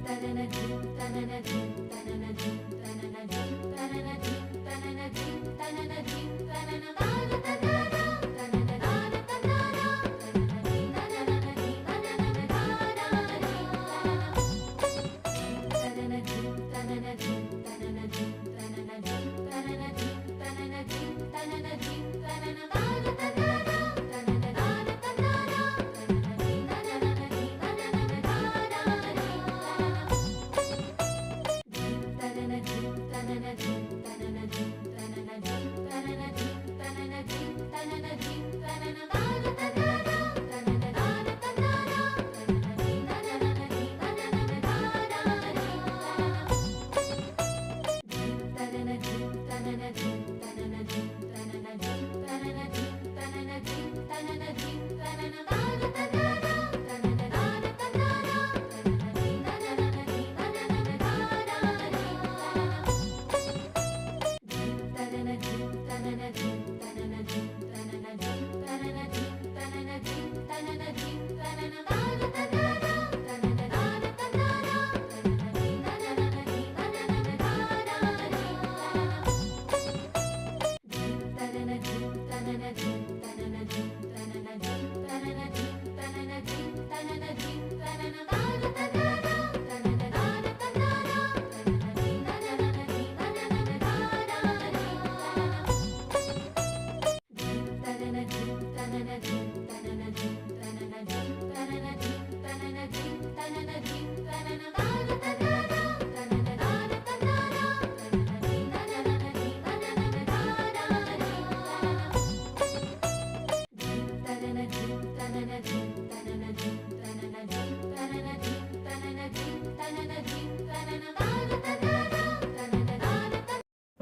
Ta-na-na-dee, ta-na-na-dee, ta-na-na-dee, ta-na-na-dee, ta-na-na-dee, ta-na-na-dee, ta-na-na-dee, ta-na-na-dee, ta-na-na-dee,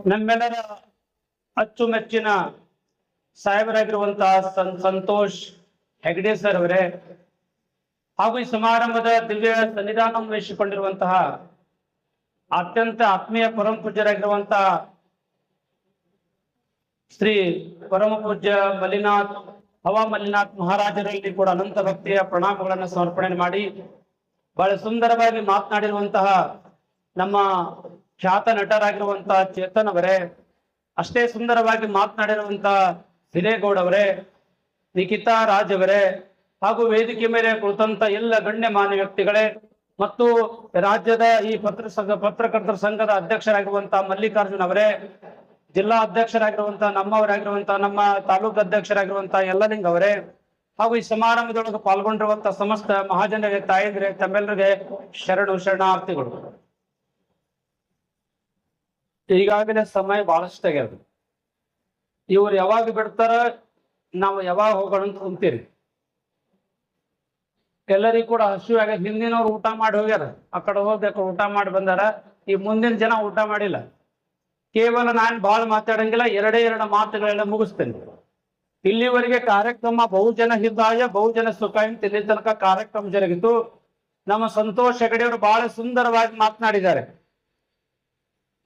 ನಮ್ಮೆಲ್ಲರ ಅಚ್ಚುಮೆಚ್ಚಿನ ಸಾಹೇಬರಾಗಿರುವಂತಹ ಸಂ ಸಂತೋಷ್ ಹೆಗಡೆ ಸರ್ ಅವರೇ, ಹಾಗೂ ಈ ಸಮಾರಂಭದ ದಿವ್ಯ ಸನ್ನಿಧಾನ ವಹಿಸಿಕೊಂಡಿರುವಂತಹ ಅತ್ಯಂತ ಆತ್ಮೀಯ ಪರಮ ಪೂಜ್ಯರಾಗಿರುವಂತಹ ಶ್ರೀ ಪರಮ ಪೂಜ್ಯ ಮಲ್ಲಿನಾಥ್ ಹವಾ ಮಲ್ಲಿನಾಥ್ ಮಹಾರಾಜರಲ್ಲಿ ಕೂಡ ಅನಂತ ಭಕ್ತಿಯ ಪ್ರಣಾಮಗಳನ್ನು ಸಮರ್ಪಣೆ ಮಾಡಿ ಬಹಳ ಸುಂದರವಾಗಿ ಮಾತನಾಡಿರುವಂತಹ ನಮ್ಮ ಖ್ಯಾತ ನಟರಾಗಿರುವಂತಹ ಚೇತನ್ ಅವರೇ, ಅಷ್ಟೇ ಸುಂದರವಾಗಿ ಮಾತನಾಡಿರುವಂತಹ ಹಿರೇಗೌಡ ಅವರೇ, ನಿಖಿತಾ ರಾಜ್ ಅವರೇ, ಹಾಗೂ ವೇದಿಕೆ ಮೇಲೆ ಕುಳಿತಂತ ಎಲ್ಲ ಗಣ್ಯಮಾನ್ಯ ವ್ಯಕ್ತಿಗಳೇ, ಮತ್ತು ರಾಜ್ಯದ ಈ ಪತ್ರ ಸಂಘ, ಪತ್ರಕರ್ತರ ಸಂಘದ ಅಧ್ಯಕ್ಷರಾಗಿರುವಂತಹ ಮಲ್ಲಿಕಾರ್ಜುನ್ ಅವರೇ, ಜಿಲ್ಲಾ ಅಧ್ಯಕ್ಷರಾಗಿರುವಂತಹ ನಮ್ಮವರಾಗಿರುವಂತಹ ನಮ್ಮ ತಾಲೂಕು ಅಧ್ಯಕ್ಷರಾಗಿರುವಂತಹ ಯಲ್ಲಲಿಂಗ್ ಅವರೇ, ಹಾಗೂ ಈ ಸಮಾರಂಭದೊಳಗೆ ಪಾಲ್ಗೊಂಡಿರುವಂತಹ ಸಮಸ್ತ ಮಹಾಜನರಿಗೆ ತಾಯಂದ್ರೆ ತಮ್ಮೆಲ್ಲರಿಗೆ ಶರಣು ಶರಣಾರ್ಥಿಗಳು. ಈಗಾಗಲೇ ಸಮಯ ಬಹಳಷ್ಟು ಆಗ್ಯದ. ಇವ್ರು ಯಾವಾಗ ಬಿಡ್ತಾರ, ನಾವು ಯಾವಾಗ ಹೋಗೋಣ ಅಂತ ಕುಂತೀರಿ ಎಲ್ಲರಿಗೂ ಕೂಡ ಹಸಿವು ಹಿಂದಿನವ್ರು ಊಟ ಮಾಡಿ ಹೋಗ್ಯಾರ. ಆ ಕಡೆ ಹೋಗ್ಬೇಕು ಊಟ ಮಾಡಿ ಬಂದಾರ. ಈ ಮುಂದಿನ ಜನ ಊಟ ಮಾಡಿಲ್ಲ. ಕೇವಲ ನಾನು ಬಹಳ ಮಾತಾಡಂಗಿಲ್ಲ, ಎರಡೇ ಎರಡು ಮಾತುಗಳೆಲ್ಲ ಮುಗಿಸ್ತೇನೆ. ಇಲ್ಲಿವರೆಗೆ ಕಾರ್ಯಕ್ರಮ ಬಹುಜನ ಹಿತಾಯ, ಬಹುಜನ ಸುಖ ಅಂತ ಇಲ್ಲಿ ತನಕ ಕಾರ್ಯಕ್ರಮ ಜರುಗಿತು. ನಮ್ಮ ಸಂತೋಷ್ ಹೆಗಡೆಯವರು ಬಹಳ ಸುಂದರವಾಗಿ ಮಾತನಾಡಿದ್ದಾರೆ.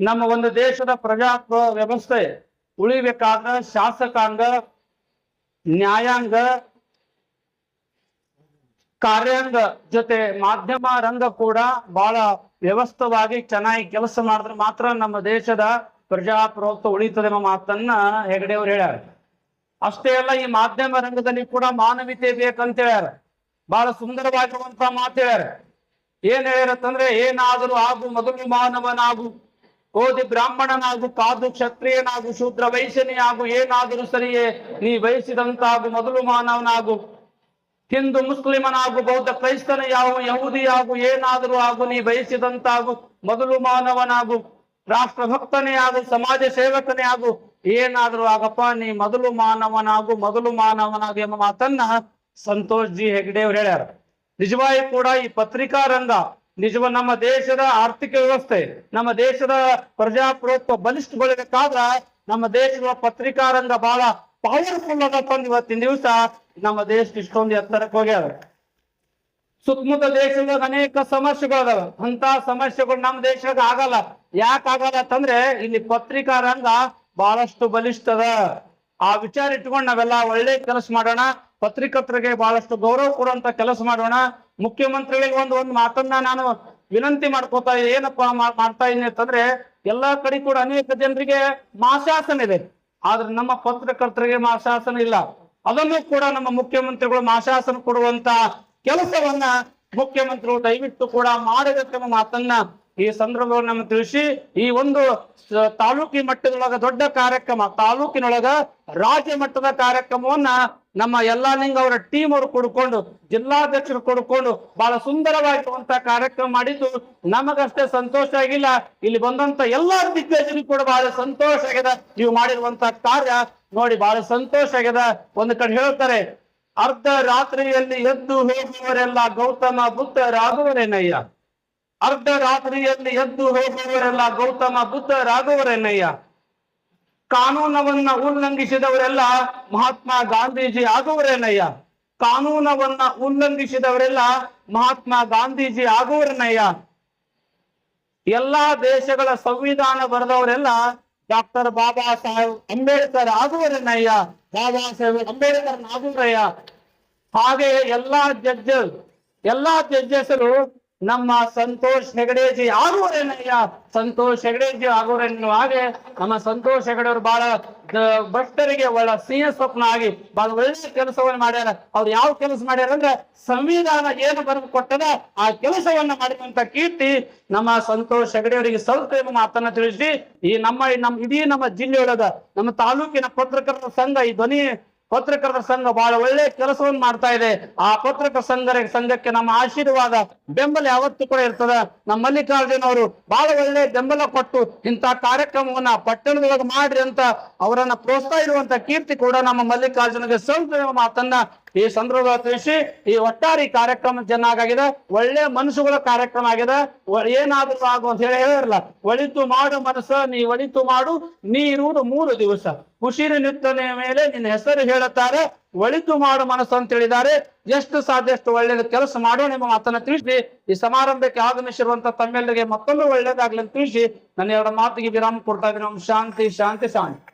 ನಮ್ಮ ಒಂದು ದೇಶದ ಪ್ರಜಾ ವ್ಯವಸ್ಥೆ ಉಳಿಬೇಕಾದ ಶಾಸಕಾಂಗ, ನ್ಯಾಯಾಂಗ, ಕಾರ್ಯಾಂಗ ಜೊತೆ ಮಾಧ್ಯಮ ರಂಗ ಕೂಡ ಬಹಳ ವ್ಯವಸ್ಥವಾಗಿ ಚೆನ್ನಾಗಿ ಕೆಲಸ ಮಾಡಿದ್ರೆ ಮಾತ್ರ ನಮ್ಮ ದೇಶದ ಪ್ರಜಾಪ್ರಭುತ್ವ ಉಳಿತದೆ ಎಂಬ ಮಾತನ್ನ ಹೆಗಡೆ ಅವರು ಹೇಳ್ಯಾರ. ಅಷ್ಟೇ ಅಲ್ಲ, ಈ ಮಾಧ್ಯಮ ರಂಗದಲ್ಲಿ ಕೂಡ ಮಾನವೀಯತೆ ಬೇಕಂತ ಹೇಳ್ಯಾರ. ಬಹಳ ಸುಂದರವಾಗಿರುವಂತ ಮಾತು ಹೇಳ್ಯಾರ. ಏನ್ ಹೇಳ್ಯಾರತ್ತಂದ್ರೆ ಏನಾದರೂ ಆಗು ಮೊದಲು ಮಾನವನಾಗು. ಓದಿ ಬ್ರಾಹ್ಮಣನಾಗು, ಕಾದು ಕ್ಷತ್ರಿಯನಾಗು, ಶೂದ್ರ ವೈಶ್ಯನಿಯಾಗು, ಏನಾದರೂ ಸರಿಯೇ, ನೀ ಬಯಸಿದಂತಾಗು ಮೊದಲು ಮಾನವನಾಗು. ಹಿಂದೂ ಮುಸ್ಲಿಮನಾಗು, ಬೌದ್ಧ ಕ್ರೈಸ್ತನ ಯಾವ, ಯಹೂದಿಯಾಗು, ಏನಾದರೂ ಆಗು, ನೀ ಬಯಸಿದಂತಾಗು ಮೊದಲು ಮಾನವನಾಗು. ರಾಷ್ಟ್ರ ಭಕ್ತನೇ ಆಗು, ಸಮಾಜ ಸೇವಕನೇ ಆಗು, ಏನಾದರೂ ಆಗಪ್ಪ, ನೀ ಮೊದಲು ಮಾನವನಾಗು ಮೊದಲು ಮಾನವನಾಗು ಎಂಬ ಮಾತನ್ನ ಸಂತೋಷ್ ಜಿ ಹೆಗ್ಡೆ ಅವ್ರು ಹೇಳ್ಯಾರ. ನಿಜವಾಗಿ ಕೂಡ ಈ ಪತ್ರಿಕಾ ರಂಗ ನಿಜವ ನಮ್ಮ ದೇಶದ ಆರ್ಥಿಕ ವ್ಯವಸ್ಥೆ, ನಮ್ಮ ದೇಶದ ಪ್ರಜಾಪ್ರಭುತ್ವ ಬಲಿಷ್ಠಗೊಳ್ಳಬೇಕಾದ್ರ ನಮ್ಮ ದೇಶದ ಪತ್ರಿಕಾ ರಂಗ ಬಹಳ ಪವರ್ಫುಲ್ ಆಗತ್ತಂದ್ ಇವತ್ತಿನ ದಿವಸ ನಮ್ಮ ದೇಶ ಇಷ್ಟೊಂದು ಎತ್ತರಕ್ಕೆ ಹೋಗ್ಯಾವ ಸುತ್ತಮುತ್ತ ದೇಶದಾಗ ಅನೇಕ ಸಮಸ್ಯೆಗಳದಾವ ಅಂತ ಸಮಸ್ಯೆಗಳು ನಮ್ಮ ದೇಶದಾಗ ಆಗಲ್ಲ. ಯಾಕೆ ಆಗಲ್ಲ ಅಂತಂದ್ರೆ ಇಲ್ಲಿ ಪತ್ರಿಕಾ ರಂಗ ಬಹಳಷ್ಟು ಬಲಿಷ್ಠದ ಆ ವಿಚಾರ ಇಟ್ಕೊಂಡು ನಾವೆಲ್ಲ ಒಳ್ಳೆ ಕೆಲಸ ಮಾಡೋಣ, ಪತ್ರಿಕರ್ತರಿಗೆ ಬಹಳಷ್ಟು ಗೌರವ ಕೊಡುವಂತ ಕೆಲಸ ಮಾಡೋಣ. ಮುಖ್ಯಮಂತ್ರಿಗಳಿಗೆ ಒಂದು ಒಂದು ಮಾತನ್ನ ನಾನು ವಿನಂತಿ ಮಾಡ್ಕೋತಾ ಏನಪ್ಪಾ ಮಾಡ್ತಾ ಇದೀನಿ ಅಂತಂದ್ರೆ, ಎಲ್ಲಾ ಕಡೆ ಕೂಡ ಅನೇಕ ಜನರಿಗೆ ಮಾಶಾಸನ ಇದೆ. ಆದ್ರೆ ನಮ್ಮ ಪತ್ರಕರ್ತರಿಗೆ ಮಾಶಾಸನ ಇಲ್ಲ. ಅದನ್ನು ಕೂಡ ನಮ್ಮ ಮುಖ್ಯಮಂತ್ರಿಗಳು ಮಾಶಾಸನ ಕೊಡುವಂತ ಕೆಲಸವನ್ನ ಮುಖ್ಯಮಂತ್ರಿಗಳು ದಯವಿಟ್ಟು ಕೂಡ ಮಾಡಬೇಕೆಂಬ ಮಾತನ್ನ ಈ ಸಂದರ್ಭವನ್ನು ನಮ್ಮ ತಿಳಿಸಿ, ಈ ಒಂದು ತಾಲೂಕಿನ ತಾಲೂಕಿ ಮಟ್ಟದೊಳಗ ದೊಡ್ಡ ಕಾರ್ಯಕ್ರಮ, ತಾಲೂಕಿನೊಳಗ ರಾಜ್ಯ ಮಟ್ಟದ ಕಾರ್ಯಕ್ರಮವನ್ನ ನಮ್ಮ ಎಲ್ಲಾ ಯಲ್ಲಾಲಿಂಗ ಅವರ ಟೀಮ್ ಅವರು ಕೊಡ್ಕೊಂಡು, ಜಿಲ್ಲಾಧ್ಯಕ್ಷರು ಕೊಡ್ಕೊಂಡು ಬಹಳ ಸುಂದರವಾಗಿರುವಂತ ಕಾರ್ಯಕ್ರಮ ಮಾಡಿದ್ದು ನಮಗಷ್ಟೇ ಸಂತೋಷ ಆಗಿಲ್ಲ. ಇಲ್ಲಿ ಬಂದಂತ ಎಲ್ಲಾ ದಿಗ್ಗಜರಿಗೂ ಕೂಡ ಬಹಳ ಸಂತೋಷ ಆಗ್ಯದ. ನೀವು ಮಾಡಿರುವಂತ ಕಾರ್ಯ ನೋಡಿ ಬಹಳ ಸಂತೋಷ ಆಗ್ಯದ. ಒಂದು ಕಡೆ ಹೇಳ್ತಾರೆ, ಅರ್ಧ ರಾತ್ರಿಯಲ್ಲಿ ಎದ್ದು ಹೋಗುವವರೆಲ್ಲ ಗೌತಮ ಬುದ್ಧ ರಾಘವರೇನಯ್ಯ ಅರ್ಧ ರಾತ್ರಿಯಲ್ಲಿ ಎದ್ದು ಹೋಗುವವರೆಲ್ಲ ಗೌತಮ ಬುದ್ಧರಾಗುವರೇನಯ್ಯ? ಕಾನೂನವನ್ನ ಉಲ್ಲಂಘಿಸಿದವರೆಲ್ಲ ಮಹಾತ್ಮ ಗಾಂಧೀಜಿ ಆಗುವರೇನಯ್ಯ ಕಾನೂನವನ್ನ ಉಲ್ಲಂಘಿಸಿದವರೆಲ್ಲ ಮಹಾತ್ಮ ಗಾಂಧೀಜಿ ಆಗುವರೇನಯ್ಯ ಎಲ್ಲಾ ದೇಶಗಳ ಸಂವಿಧಾನ ಬರೆದವರೆಲ್ಲ ಡಾಕ್ಟರ್ ಬಾಬಾ ಸಾಹೇಬ್ ಅಂಬೇಡ್ಕರ್ ಆಗುವರೇನಯ್ಯ ಬಾಬಾ ಸಾಹೇಬ್ ಅಂಬೇಡ್ಕರ್ ಆಗುವರಯ್ಯ ಹಾಗೆ ಎಲ್ಲಾ ಜಡ್ಜಸ್ ಎಲ್ಲಾ ಜಡ್ಜಸರು ನಮ್ಮ ಸಂತೋಷ್ ಹೆಗಡೆಜಿ ಆಗುವರೇನಯ್ಯ ಸಂತೋಷ್ ಹೆಗಡೆಜಿ ಆಗುವರೇನು ಹಾಗೆ. ನಮ್ಮ ಸಂತೋಷ್ ಹೆಗಡೆ ಅವರು ಬಹಳ ಭಕ್ತರಿಗೆ ಒಳ್ಳ ಸಿಂಹ ಸ್ವಪ್ನ ಆಗಿ ಬಹಳ ಒಳ್ಳೆ ಕೆಲಸವನ್ನು ಮಾಡ್ಯಾರ. ಅವ್ರು ಯಾವ ಕೆಲಸ ಮಾಡ್ಯಾರ ಅಂದ್ರೆ ಸಂವಿಧಾನ ಏನು ಬರೆದು ಕೊಟ್ಟದ ಆ ಕೆಲಸವನ್ನ ಮಾಡಿದಂತ ಕೀರ್ತಿ ನಮ್ಮ ಸಂತೋಷ್ ಹೆಗಡೆ ಅವರಿಗೆ ಸಲ್ತ ಎಂಬ ಮಾತನ್ನ ತಿಳಿಸಿ ಈ ನಮ್ಮ ನಮ್ಮ ಇಡೀ ನಮ್ಮ ಜಿಲ್ಲೆಯೊಳಗ, ನಮ್ಮ ತಾಲೂಕಿನ ಪತ್ರಕರ್ತರ ಸಂಘ ಈ ಧ್ವನಿ ಪತ್ರಕರ್ತರ ಸಂಘ ಬಹಳ ಒಳ್ಳೆ ಕೆಲಸವನ್ನು ಮಾಡ್ತಾ ಇದೆ. ಆ ಪತ್ರಕರ್ತರ ಸಂಘ ಸಂಘಕ್ಕೆ ನಮ್ಮ ಆಶೀರ್ವಾದ, ಬೆಂಬಲ ಯಾವತ್ತೂ ಕೂಡ ಇರ್ತದ. ನಮ್ಮ ಮಲ್ಲಿಕಾರ್ಜುನ ಅವರು ಬಹಳ ಒಳ್ಳೆ ಬೆಂಬಲ ಕೊಟ್ಟು ಇಂತಹ ಕಾರ್ಯಕ್ರಮವನ್ನ ಪಟ್ಟಣದೊಳಗೆ ಮಾಡ್ರಿ ಅಂತ ಅವರನ್ನ ಪ್ರೋತ್ಸಾಹ ಇರುವಂತ ಕೀರ್ತಿ ಕೂಡ ನಮ್ಮ ಮಲ್ಲಿಕಾರ್ಜುನಗೆ ಸಲ್ತು ಮಾತನ್ನ ಈ ಸಂದರ್ಭದಲ್ಲಿ ತಿಳಿಸಿ, ಈ ಒಟ್ಟಾರೆ ಕಾರ್ಯಕ್ರಮ ಚೆನ್ನಾಗಿದೆ ಒಳ್ಳೆ ಮನಸ್ಸುಗಳ ಕಾರ್ಯಕ್ರಮ ಆಗಿದೆ. ಏನಾದರೂ ಆಗು ಅಂತ ಹೇಳಿ ಹೇಳಿರಲ್ಲ ಒಳಿತು ಮಾಡು ಮನಸ್ಸ, ನೀ ಒಳಿತು ಮಾಡು, ನೀ ಇರುವುದು ಮೂರು ದಿವಸ. ಖುಷಿ ನಿತ್ತನೆಯ ಮೇಲೆ ನಿನ್ನ ಹೆಸರು ಹೇಳುತ್ತಾರೆ, ಒಳಿತು ಮಾಡು ಮನಸ್ಸು ಅಂತ ಹೇಳಿದ್ದಾರೆ. ಎಷ್ಟು ಸಾಧ್ಯ ಒಳ್ಳೆಯದು ಕೆಲಸ ಮಾಡೋಣ ನಿಮ್ಮ ಮಾತನ್ನ ತಿಳಿಸಿ, ಈ ಸಮಾರಂಭಕ್ಕೆ ಆಗಮಿಸಿರುವಂತ ತಮ್ಮೆಲ್ಲರಿಗೆ ಮತ್ತೊಮ್ಮೆ ಒಳ್ಳೇದಾಗ್ಲಿ ಅಂತ ತಿಳಿಸಿ, ನನ್ನ ಎರಡು ಮಾತಿಗೆ ವಿರಾಮ ಕೊಡ್ತಾ ಇದ್ದೀನಿ. ಶಾಂತಿ ಶಾಂತಿ ಶಾಂತಿ.